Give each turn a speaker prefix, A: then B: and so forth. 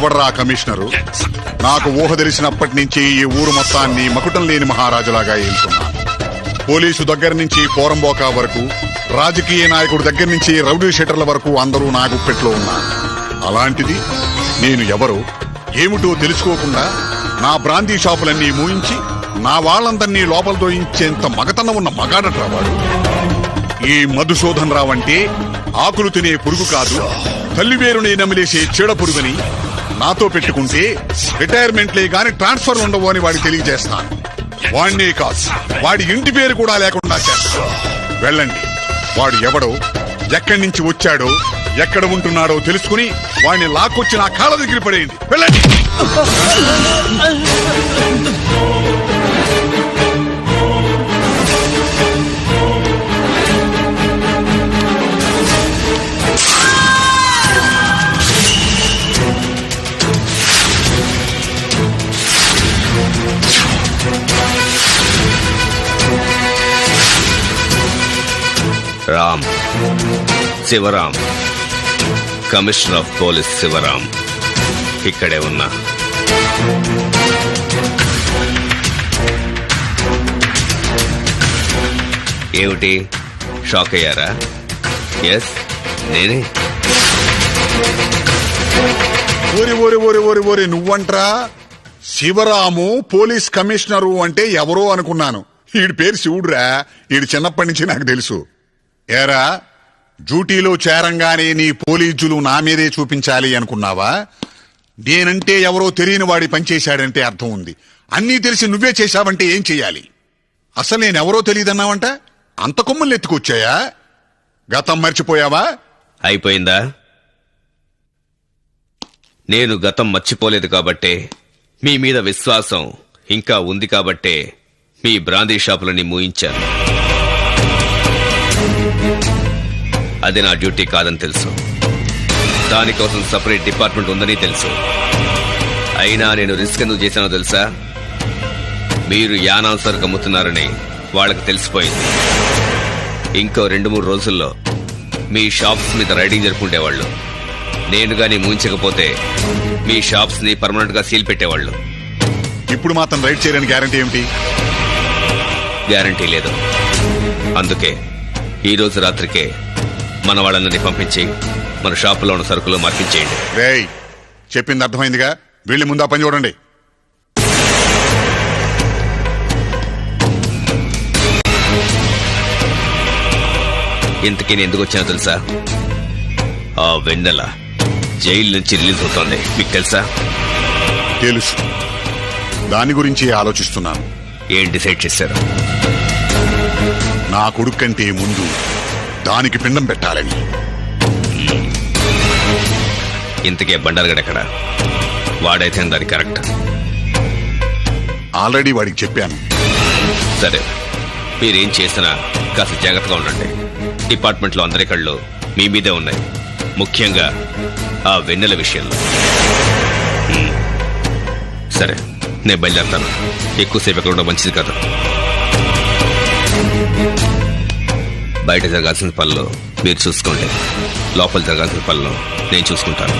A: ఎవడ్రా కమిషనరు? నాకు ఊహ తెలిసినప్పటి నుంచి ఈ ఊరు మొత్తాన్ని మకుటం లేని మహారాజులాగా ఏలుతున్నాను. పోలీసు దగ్గర నుంచి పోరంబోకా వరకు రాజకీయ నాయకుడి దగ్గర నుంచి రౌడీ షెటర్ల వరకు అందరూ నా గుప్పెట్లో ఉన్నారు. అలాంటిది నేను ఎవరు ఏమిటో తెలుసుకోకుండా నా బ్రాందీ షాపులన్నీ మూయించి నా వాళ్ళందరినీ లోపల దోయించేంత మగతనం ఉన్న మగాడట్రా వాడు? ఈ మధుసూదన్ రావంటే ఆకులు తినే పురుగు కాదు తల్లివేరుని నమిలేసే చీడ పురుగుని నాతో పెట్టుకుంటే రిటైర్మెంట్లే గాని ట్రాన్స్ఫర్ ఉండవు అని వాడికి తెలియజేస్తాను. వాడినే కాదు వాడి ఇంటి పేరు కూడా లేకుండా చేస్తాను. వెళ్ళండి. వాడు ఎవడో ఎక్కడి నుంచి వచ్చాడో ఎక్కడ ఉంటున్నాడో తెలుసుకుని వాడిని లాక్కొచ్చి నా కాళ్ళ దగ్గర పడేయండి. వెళ్ళండి.
B: Ram. Shivaram commissioner of police Shivaram ఇక్కడే ఉన్నా. ఏమిటి? షాక్ అయ్యారా? ఎస్ నేనే?
A: ఓరి ఓరి ఓరి ఓరి ఓరి నువ్వంట్రా? శివరాము పోలీస్ కమిషనరు అంటే ఎవరో అనుకున్నాను. ఈడి పేరు శివుడురా. ఈడు చిన్నప్పటి నుంచి నాకు తెలుసు. ఏరా డ్యూటీలో చేరంగానే నీ పోలీసులు నా మీదే చూపించాలి అనుకున్నావా? నేనంటే ఎవరో తెలియని వాడి పనిచేశాడంటే అర్థం ఉంది. అన్నీ తెలిసి నువ్వే చేశావంటే ఏం చెయ్యాలి అసలు నేనెవరో తెలియదన్నావంట? అంత కొమ్ములు ఎత్తుకొచ్చాయా? గతం మర్చిపోయావా?
B: అయిపోయిందా? నేను గతం మర్చిపోలేదు కాబట్టే మీ మీద విశ్వాసం ఇంకా ఉంది కాబట్టే మీ బ్రాందీ షాపులని మూయించాను. అది నా డ్యూటీ కాదని తెలుసు. దానికోసం సపరేట్ డిపార్ట్మెంట్ ఉందని తెలుసు. అయినా నేను రిస్క్ ఎందుకు చేశానో తెలుసా? మీరు యానాన్ సరుకు అమ్ముతున్నారని వాళ్ళకి తెలిసిపోయింది. ఇంకో రెండు మూడు రోజుల్లో మీ షాప్స్ మీద రైడింగ్ జరుపుకుంటేవాళ్ళు నేను గాని ముంచకపోతే మీ షాప్స్ని పర్మనెంట్గా సీల్ పెట్టేవాళ్ళు.
A: ఇప్పుడు మాత్రం రైడ్ చేయడానికి గ్యారంటీ ఏమిటి?
B: గ్యారంటీ లేదు. అందుకే ఈ రోజు రాత్రికే మన వాళ్ళందరినీ పంపించి మన షాపులో ఉన్న సరుకులు మార్పించేయండి
A: రేయ్ చెప్పింది అర్థమైందిగా? వెళ్ళి ముందు ఆ పని చూడండి.
B: ఇంతకీ నేను ఎందుకు వచ్చానో తెలుసా? ఆ వెన్నెల జైలు నుంచి రిలీజ్ అవుతోంది. మీకు తెలుసా?
A: తెలుసు. దాని గురించి ఆలోచిస్తున్నాను.
B: ఏం డిసైడ్ చేశారు?
A: నా కొడుకు కంటే ముందు దానికి పిండం పెట్టాలని.
B: ఇంతకే బండారుగడ ఎక్కడ వాడైతే దాని కరెక్ట్.
A: ఆల్రెడీ వాడికి చెప్పాను.
B: సరే మీరేం చేసినా కాస్త జాగ్రత్తగా ఉండండి. డిపార్ట్మెంట్లో అందరి కళ్ళు మీ మీదే ఉన్నాయి. ముఖ్యంగా ఆ వెన్నెల విషయంలో. సరే నేను బయలుదేరుతాను. ఎక్కువసేపు ఎక్కడ ఉండడం మంచిది కాదు. బయట జరగాల్సిన పనులు మీరు చూసుకోండి. లోపల జరగాల్సిన పనులు నేను చూసుకుంటాను.